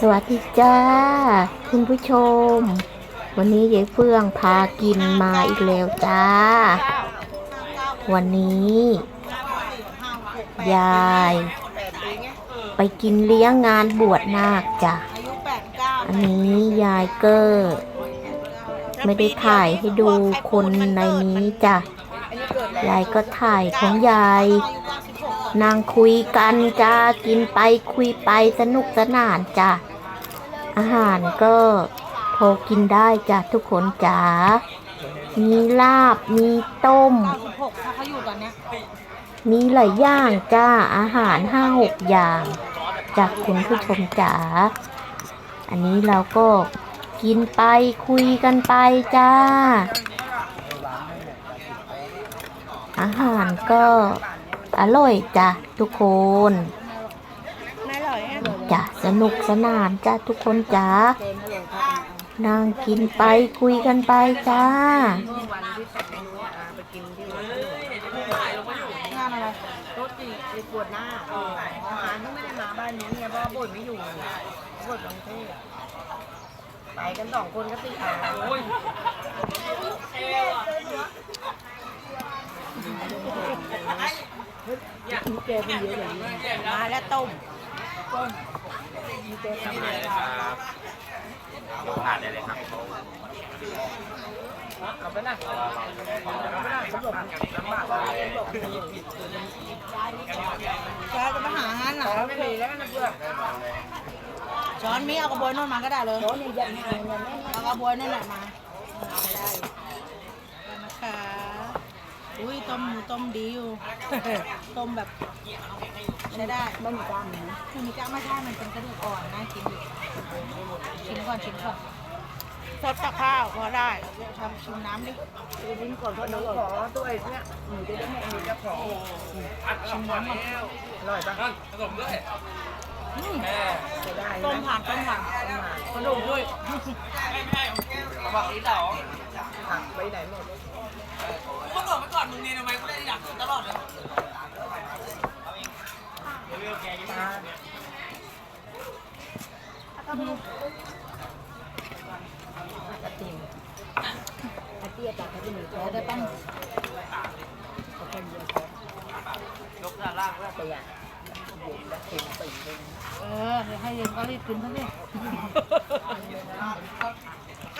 สวัสดีจ้า คุณผู้ชม วันนี้ยายเฟื่องพากินมาอีกแล้วจ้า วันนี้ ยาย ไปกินเลี้ยงงานบวชนาคจ้ะอายุแปดเก้าอันนี้ยายเกอร์ไม่ได้ถ่ายให้ดูคนในนี้จ้ะยายก็ถ่ายของยาย นางคุยกันจ้ากินไปคุยไปสนุกสนานจ้ะอาหารก็พอกินได้จ้ะทุกคนจ๋ามีลาบมีต้มเก้าสิบหกถ้าเขาอยู่ตอนเนี้ยมีหลายอย่างจ้าอาหารห้าหกอย่าง จากคุณผู้ชมจ๋าอันนี้เราก็กินไปคุยกันไปจ้า อาหารก็ อร่อยจ้ะทุกคนไม่อร่อยอะจ้ะสนุกสนานจ้ะทุกคนจ๋านั่งกินไปคุยกันไปจ้างานอะไรรถติดไปปวดหน้าอาหารก็ไม่ได้มาบ้านนี้ไงเพราะว่าบ่นไม่อยู่บ่นกรุงเทพไปกันสองคนก็ติดอ่างมาแล้วต้มต้มเลยครับผ่านได้เลยครับเอาไปนะเอาไปนะสำรวจลำบากเลยบแกจะมาหางานเหรอไม่มีแล้วนะเพื่อนช้อนมีเอากระบวยนู่นมาก็ได้เลยโอ้นี่ยังไงเอากระบวยนั่นแหละมาได้ ต้มหมูต้มดีอยู่ ต้มแบบใช้ได้ไม่มีกล้ามนะคือมีกล้างไม่ใช่มันเป็นกระดูกอ่อนน่ากินอยู่ชิมก่อนชิมก่อนซดกับข้าวพอได้ทำชิมน้ำดิดูดิ้นก่อนเพราะหนูขอตัวไอ้เนี่ยหนูจะได้ไม่มีเจ้าของชิมน้ำก่อนอร่อยปะอืมจะได้ต้มไหมผ่านต้มผ่านขนมด้วยผักไปไหนหมดเมื่อก่อนเมื่อก่ อนมึงเนี่ยทำไมกูได้อยากตลอดเลยกระติมกระเตี้ยจากกระติมหนูเดี๋ยวได้ปั้นเขาเป็นเยอะยกด้านล่างด้วไปอะเย็นแล้วเค็มปีเลยเออให้เย็นก็รีบกินซะดิ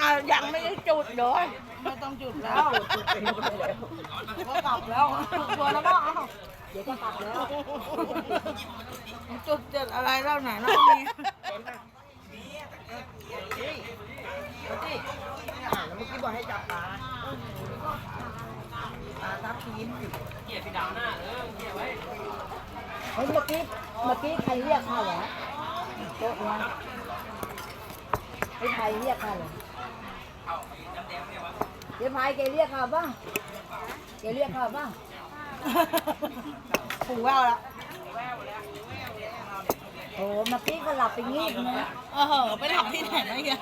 อะยังไม่ได้จุดเลยไม่ต้องจุดแล้วจุดเป็นหมดแล้วก็กลับแล้วตัวแล้วก็เอาเดี๋ยวก็กลับแล้วจุดจุดอะไรเล่าไหนเล่ามีเมื่อกี้บอกให้จับปลาปลาทับทิมเกียร์พี่ดำหน้าเออเกียร์ไว้เมื่อกี้เมื่อกี้ใครเรียกข้าเหรอโต๊ะเนี่ยไอ้ใครเรียกข้าเหรอ เดี๋ยวพายแกเรียกข้าบ้างแกเรียกข้าบ้างผูแววแล้วโอ้เมื่อกี้ก็หลับไปงีบนะเออไปหลับที่ไหนมาเนี่ย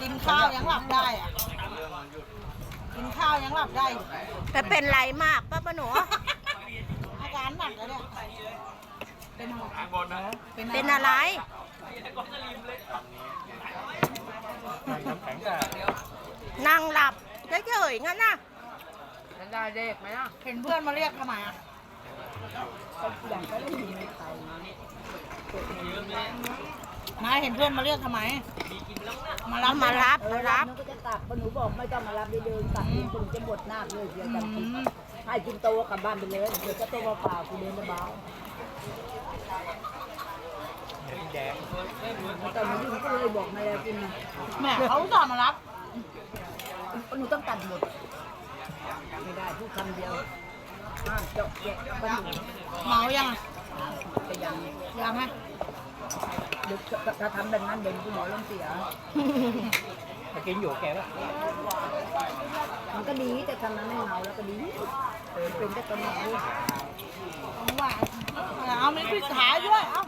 กินข้าวยังหลับได้อะ กินข้าวยังหลับได้อยู่แต่เป็นไรมากป้าป้าหนูอาการหนักแล้วเนี่ย เป็นอะไรบนนะเป็นอะไร นั่งหลับเฉยๆงั้นน่ะฉันได้เด็กไหมอะเห็นเพื่อนมาเรียกทำไมอะอย่างก็ได้ยินใครนายเห็นเพื่อนมาเรียกทำไม มารับมารับเออมารัรับบนึกก็จะกลับเพราะหนูบอกไม่ต้องมารับเดินๆกลับคุณจะบดหน้าเลยเดี๋ยวอืกันมให้กินโตกลับบ้านไปเลยเดี๋ยวจะโตมาเปล่าคุณเดินมาเบาแต่มายุ่งก็เลยบอกมาแล้วกินนะแหม่เขาอุตส่าห์มารับหนูต้องตัดหมด ไม่ได้พูดคำเดียวห้ามเจาะแกะบ้านหนูเมายังอะจะยังยังไหมเดี๋ยวถ้าทำแบบนั้นเดี๋ยวคุณหมอลงเสีย มากินอยู่แกป่ะมันก็ดีแต่ทำนั้นไม่เมาแล้วก็ดีเออเป็นแต่กำลังด้วยเอาว่า เอาไม่พิดท้ายด้วย เอา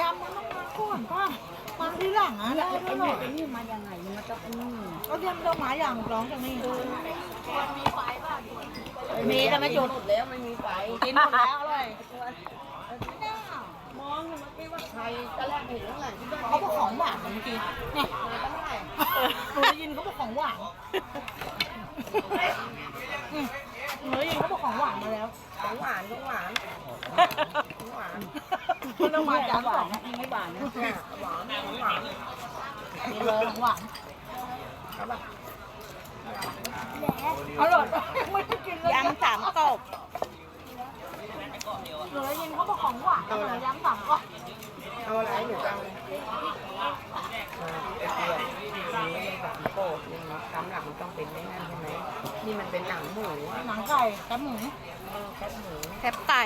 ยำมันต้องมาก่อนป้ามาที่หลังอะแล้ได้วไอ้ด้วยนี่ไอ้นี่มายังไงมันจะอืมก็เตรียมดอกไม้อย่างร้องจากนี่มีแต่ไม่จุดหมดแล้วไม่มีไฟกินหมดแล้วเลยมองอยู่เมื่อกี้ว่าใครตอนแรกเห็นข้างหลังที่บ้านเขาบอกของหวานเมื่อกี้เนี่ยมาตั้งไหนหนูได้ยินเขาบอกของหวาน อืมหนูได้ยินเขาบอกของหวานมาแล้ว ของหวานของหวานของหวานคุณต้องมาจานสองไม่หวานนะเนี่ยหวานของหวานนี่เลยของหวานเขาแบบอร่อยไม่ได้กินเลยยำสามกบหนูได้ยินเขาบอกของหวานหนูย้ำสามก็เอาอะไรหนูจะเอาอะไรอ่าไอ้เพื่อนนี่แบบโป๊ะนี่เนาะตามหลักมันต้องเป็นไม่นั่นใช่ไหม นี่มันเป็นหนังหมูอะหนังไก่แคบหมู เออแค่หมู แคบไก่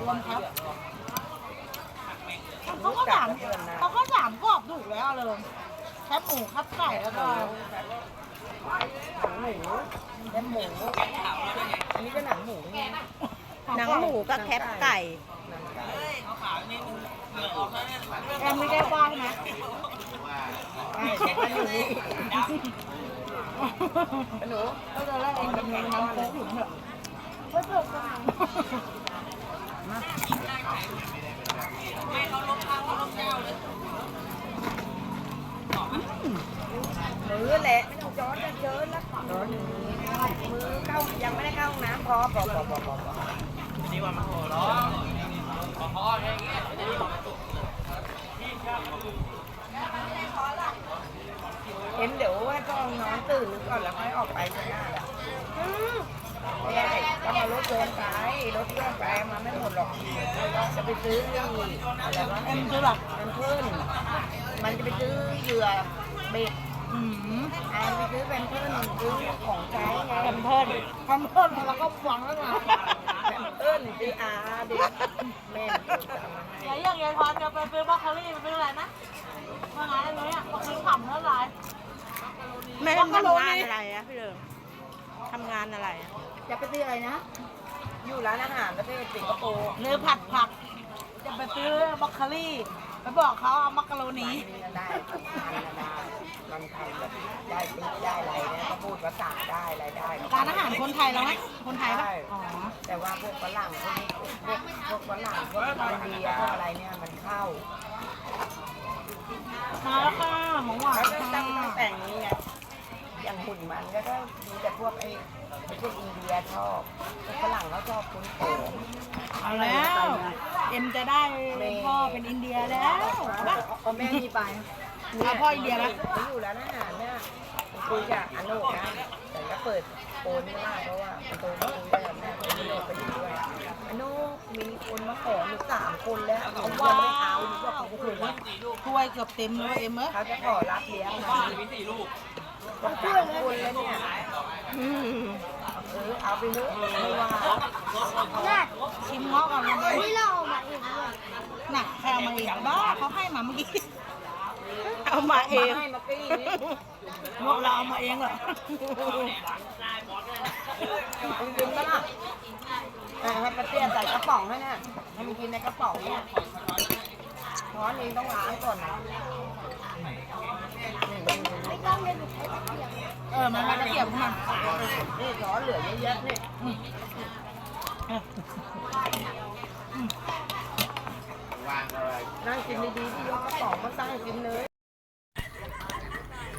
รวมครับเขาก็สามเขาก็สามกรอบถูกแล้วเลยแคบหมูแคบไก่แล้วก็หนังหมูแค่หมู อันนี้ก็หนังหมูไงหนังหมูกับแคบไก่หนังไก่แอมไม่ได้ว่าใช่ไหมใช่แต่ก็อยู่นี่หนูก็จะแรกเองเป็นน้ำโค้กอยู่เนี่ยไม่เปิดกันมือแหละไม่ต้องย้อนนะเชิญแล้วย้อนอย่างนี้มือเข้ายังไม่ได้เข้าห้องน้ำพอพอพอพอพอพอนี่ว่ามันโหร้องขอพ่อแค่นี้เห็น เดี๋ยวให้พ่อน้องตื่นก่อนแล้วค่อยออกไปข้างหน้าแหละเนี่ยก็มารถเดินไปรถเดินไปมาไม่หมดหรอกจะไปซื้ออะไรวะแอมคือแบบมันเพิ่นมันจะไปซื้อเหยื่อเบ็ดอืมอ่าไปซื้อเป็นเพิ่นซื้อของใช้ไงแอมเพิ่มทำเพิ่มแล้วก็ฟังแล้วไงเพิ่นดีอาร์ดีแม่มันจะเอามาให้ยายยังยายพรจะไปซื้อบรอกโคลี่ไปซื้ออะไรนะว่าไงเลยอะบรอกโคลี่ขำเท่าไหร่ แม่ทำงานอะไรอะพี่เดิมทำงานอะไรอะจะไปซื้ออะไรนะ อยู่ร้านอาหารประเทศสิงคโปร์หรือผัดผัก จะไปซื้อบรอกโคลี่ไปบอกเขาเอามักกะโรนีได้มันได้มันทำแบบได้ติ๊กได้อะไรเนี่ยก็พูดภาษาได้อะไรได้ร้านอาหารคนไทยแล้วไหมคนไทยปะอ๋อแต่ว่าพวกฝรั่งพวกนี้พวกพวกฝรั่งพวกอินเดียพวกอะไรเนี่ยมันเข้ามาแล้วค่ะหมูหวานแล้วก็ค่ะตั้งตั้งแต่งนี้ไง อย่างหุ่นมันก็ก็มีแต่พวกไอ้ไอ้พวกอินเดียชอบพวกฝรั่งเขาชอบคุ้นโผเอาแล้ว เอ็มจะได้พ่อเป็นอินเดียแล้วปะเอาแม่นี่ไปเอาพ่ออินเดียนะเขาอยู่ร้านอาหารเนี่ยคุยกับอโนกนะแต่ก็เปิดโอนไม่ได้เพราะว่าโอนไม่คุยกับแม่คนอโนกก็อยู่ด้วยอโนกมีคนมาขอหนูสามคนแล้วหนูยังไม่เอาหนูบอกหนูคุยว่าถ้วยเกือบเต็มเลยเอ็มเอ้ยเขาจะขอรับเลี้ยงบ้านมีสี่ลูก บอกสามคนแล้วเนี่ยเออเอาไปเถอะไม่ว่าชิมเงาะก่อนเลยนี่เราเอามาเองน่ะใครเอามาเองบ้าเขาให้มาเมื่อกี้เอามาเองให้มากี้นี่เงาะเราเอามาเองเหรอมึงกินปะล่ะอะให้ป้าเตี้ยใส่กระป๋องให้เนี่ยให้มันกินในกระป๋องเนี่ย ช้อนเองต้องล้างก่อนนะนี่นี่นี่เออมันมาตะเกียบของมันนี่ช้อนเหลือเยอะๆนี่นั่งกินดีๆที่ยกกระป๋องมาตั้งกินเลย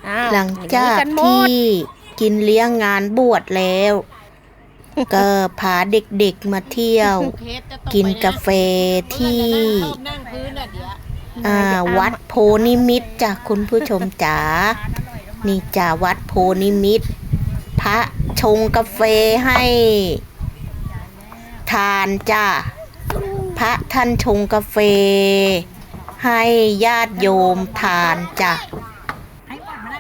อ้าวหลังจากหนีนหมดที่กินเลี้ยงงานบวชแล้ว ก็พาเด็กๆมาเที่ยว กินกาแฟที่นั่งพื้น อะเดี๋ยวอ่าวัดโพนิมิตรจ้ะคุณผู้ชมจ๋านี่จ้ะวัดโพนิมิตรพระชงกาแฟให้ทานจ้ะพระท่านชงกาแฟ ให้ญาติโยมทานจ้ะ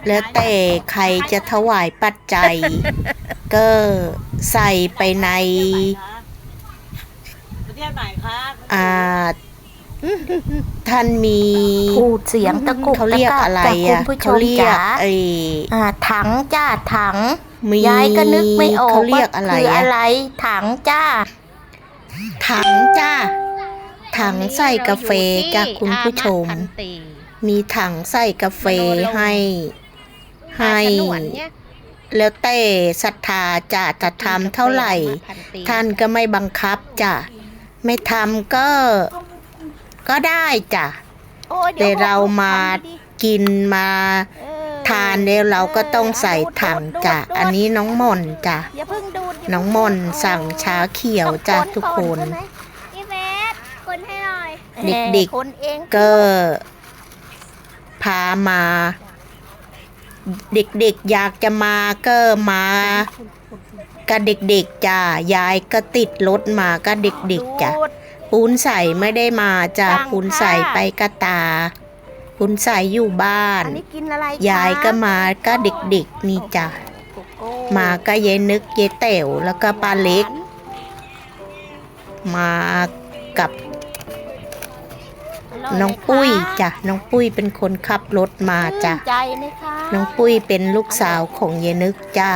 แล้วแต่ใครจะถวายปัจจัย ก็ใส่ไปในประเทศไหนคะอ่า ท่านมีพูดเสียงตะกุกเขาเรียกอะไรตะกักอะคุณผู้ชเขามเรียกจ๋าไอ้อ่าถังจ้าถังมียายก็นึกไม่ออกเขาเรีว่ายกอะไรคืออะอะไร ถังจ้า ถังจ้า ถังใส่กาแฟจ้ะคุณผู้ชม มีถังใส่กาแฟให้ ให้แล้วแต่ศรัทธาจะจะทำเท่าไหร่ ท่านก็ไม่บังคับจ้ะ ไม่ทำก็ ก็ได้จ้ะโอ้ยดี๋แต่ยวเรามาทำดีกินมาๆเออทานแล้วเราก็ต้องใส่ถังจ้ะดูดๆๆอันนี้น้องหม่อนจ้ะอย่าเพิ่งดูดย่าน้องเพิ่หม่อนดูดสั่งชาเขียวจ้ะทุกคน ต้องใช่ไหมพี่เบสคนให้หน่อยเด็กๆ คนเองก็พามา เด็กๆอยากจะมาก็มากับเด็กๆจ้ะยายก็ติดรถมาก็เด็กๆจ้ะ ดูด ปูนใสไม่ได้มาจ้ะสั่งปูนใสค่ะไปกะตาปูนใสอยู่บ้านอันนี้กินอะไรยายก็มาก็เด็กๆนี่จ้ะโกโก้มาก็ยายนึกยายแต๋วแล้วก็ป้าเล็ก มากับร่ยน้องปุ้ยไหมคะจ้ะน้องปุ้ยเป็นคนขับรถมาจ้ะชื่นใจไหมคะน้องปุ้ยเป็นลูกสาวของยายนึกจ้า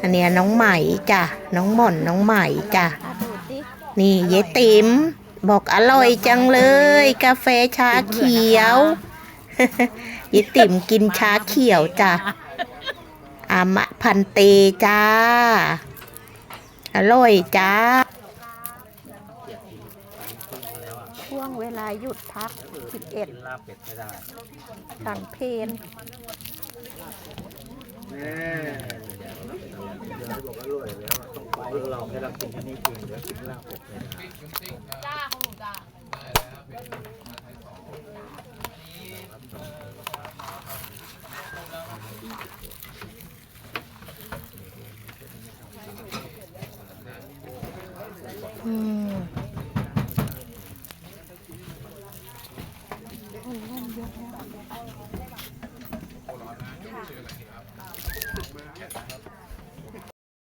อันเนี้ยน้องไหมจ้ะน้องหม่อนน้องไหมจ้ะอะดูดดิ นี่ยายติ๋มบอกอร่อยจังเลย กาแฟชาเขียวยายติ๋มกินชาเขียวจ้ะอามะพันเตจ้า อร่อยจ้า ช่วงเวลาหยุดพัก11ฉันเพน เ